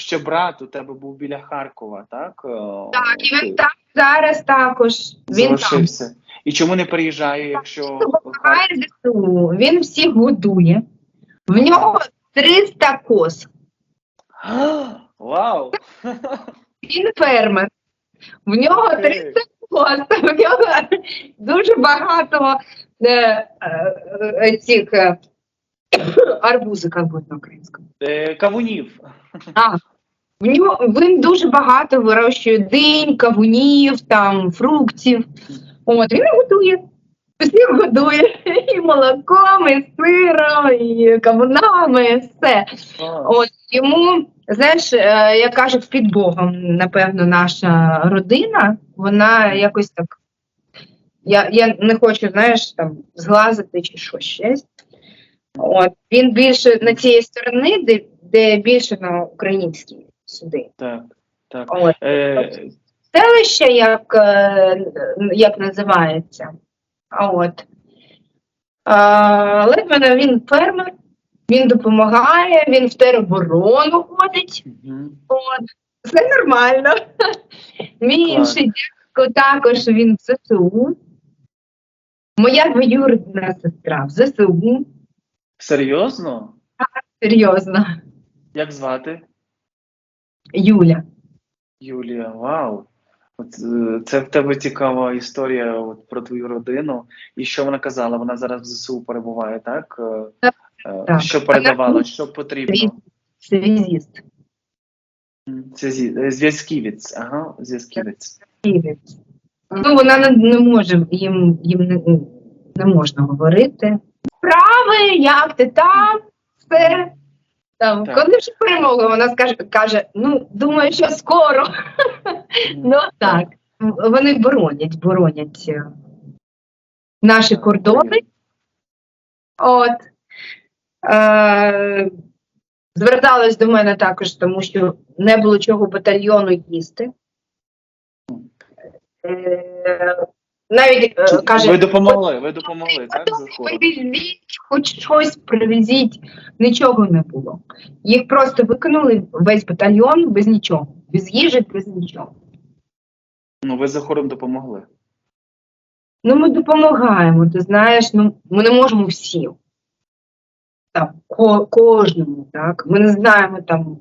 ще брат у тебе був біля Харкова, так? Е, Так, і він там зараз також. Він там. І чому не переїжджає, якщо Він всіх годує. В нього 300 коз. Вау! Він фермер. В нього 300 коз. В нього дуже багато е, е, цих арбузи, як буде на українському. Кавунів. А, в нього він дуже багато вирощує динь, кавунів, там, фруктів. От він готує. Всіх годує і молоком, і сиром, і кавунами, і все. От йому, знаєш, е, як кажуть, під Богом, напевно, наша родина, вона якось так. Я, я не хочу, знаєш, там зглазити чи щось ще. От він більше на цієї сторони, де, де більше на українській суди. Так, так. От. Е, Селище, як, е, як називається. От. Мене він фермер, він допомагає, він в тероборону ходить. мгм. От. Все нормально. Мій інший дядько також він в ЗСУ. Моя двоюрідна сестра в ЗСУ. Серйозно? Так, Серйозно, Як звати? Юля. Юлія, вау. От, е, це в тебе цікава історія от, про твою родину. І що вона казала? Вона зараз в ЗСУ перебуває, так? Е, Так, е. Що передавала, що потрібно? Связіст. Зв'язківець. Ага, зв'язківець. Ну, вона не, не може, їм, їм не, не можна говорити. Справи, як ти там, все. Там, Так. коли ж перемога, вона скаже, каже, ну, думаю, що скоро. Ну так. Вони боронять, боронять е, наші кордони. От. Е, звертались до мене також, тому що не було чого батальйону їсти. Е, навіть е, каже, ви допомогли, ви допомогли, так? Привезіть, хоч щось привезіть, нічого не було. Їх просто викинули весь батальйон без нічого, без їжі, без нічого. Ну, ви захором допомогли. Ну, ми допомагаємо, ти знаєш, ну ми не можемо всім. Там, ко- кожному, так. Ми не знаємо там.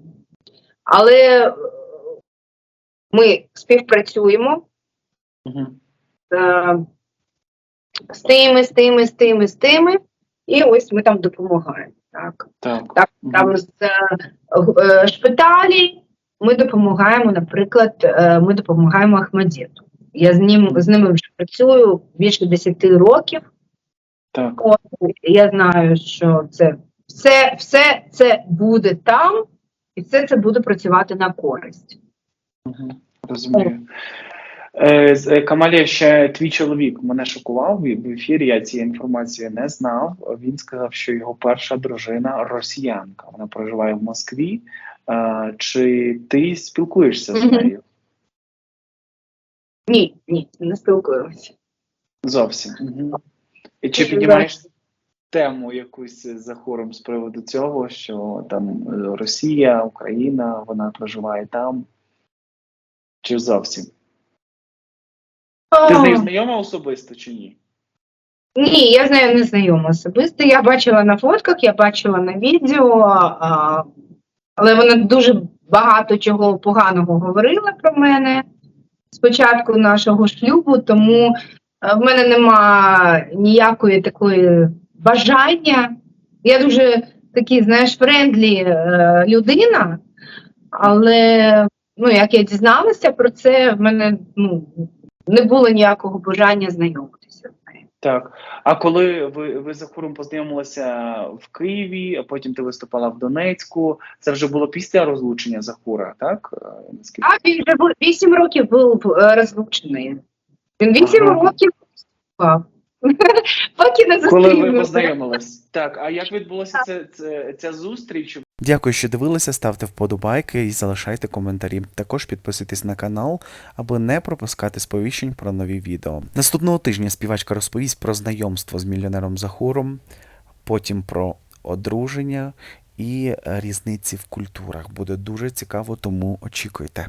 Але е, ми співпрацюємо Угу. Е, з тими, з тими, з тими, з тими, і ось ми там допомагаємо. Так. Так. Так, там з е, е, шпиталі ми допомагаємо, наприклад, е, ми допомагаємо Ахмадіту. Я з ним з ними вже працюю більше 10 років. Так. От, я знаю, що це все, все це буде там, і все це буде працювати на користь. Угу. Розумію. Е, е, Камалія, ще твій чоловік мене шокував в ефірі. Я цієї інформації не знав. Він сказав, що його перша дружина росіянка. Вона проживає в Москві. Е, Чи ти спілкуєшся з нею? Ні, ні, не спілкуємося. Зовсім. Угу. І чи Ні, піднімаєш тему якусь за хором з приводу цього, що там Росія, Україна, вона проживає там? Чи зовсім? Ти з нею знайома особисто чи ні? Ні, я з нею не знайома особисто. Я бачила на фотках, я бачила на відео, а, але вона дуже багато чого поганого говорила про мене з початку нашого шлюбу, тому е, в мене нема ніякої такої бажання. Я дуже такий, знаєш, френдлі е, людина, але ну, як я дізналася про це, в мене ну, не було ніякого бажання знайомитися з нею. Так. А коли ви, ви за хором познайомилися в Києві, а потім ти виступала в Донецьку, це вже було після розлучення Захура, так? Е, наскільки? А він вже був 8 років був е, розлучений. Він 8 Ага. років виступав. Поки не Коли ви зустрінувся. познайомились? Так, а як відбулася ця, ця, ця зустріч? Дякую, що дивилися. Ставте вподобайки і залишайте коментарі. Також підписуйтесь на канал, аби не пропускати сповіщень про нові відео. Наступного тижня співачка розповість про знайомство з мільйонером Захуром, потім про одруження і різниці в культурах. Буде дуже цікаво, тому очікуйте.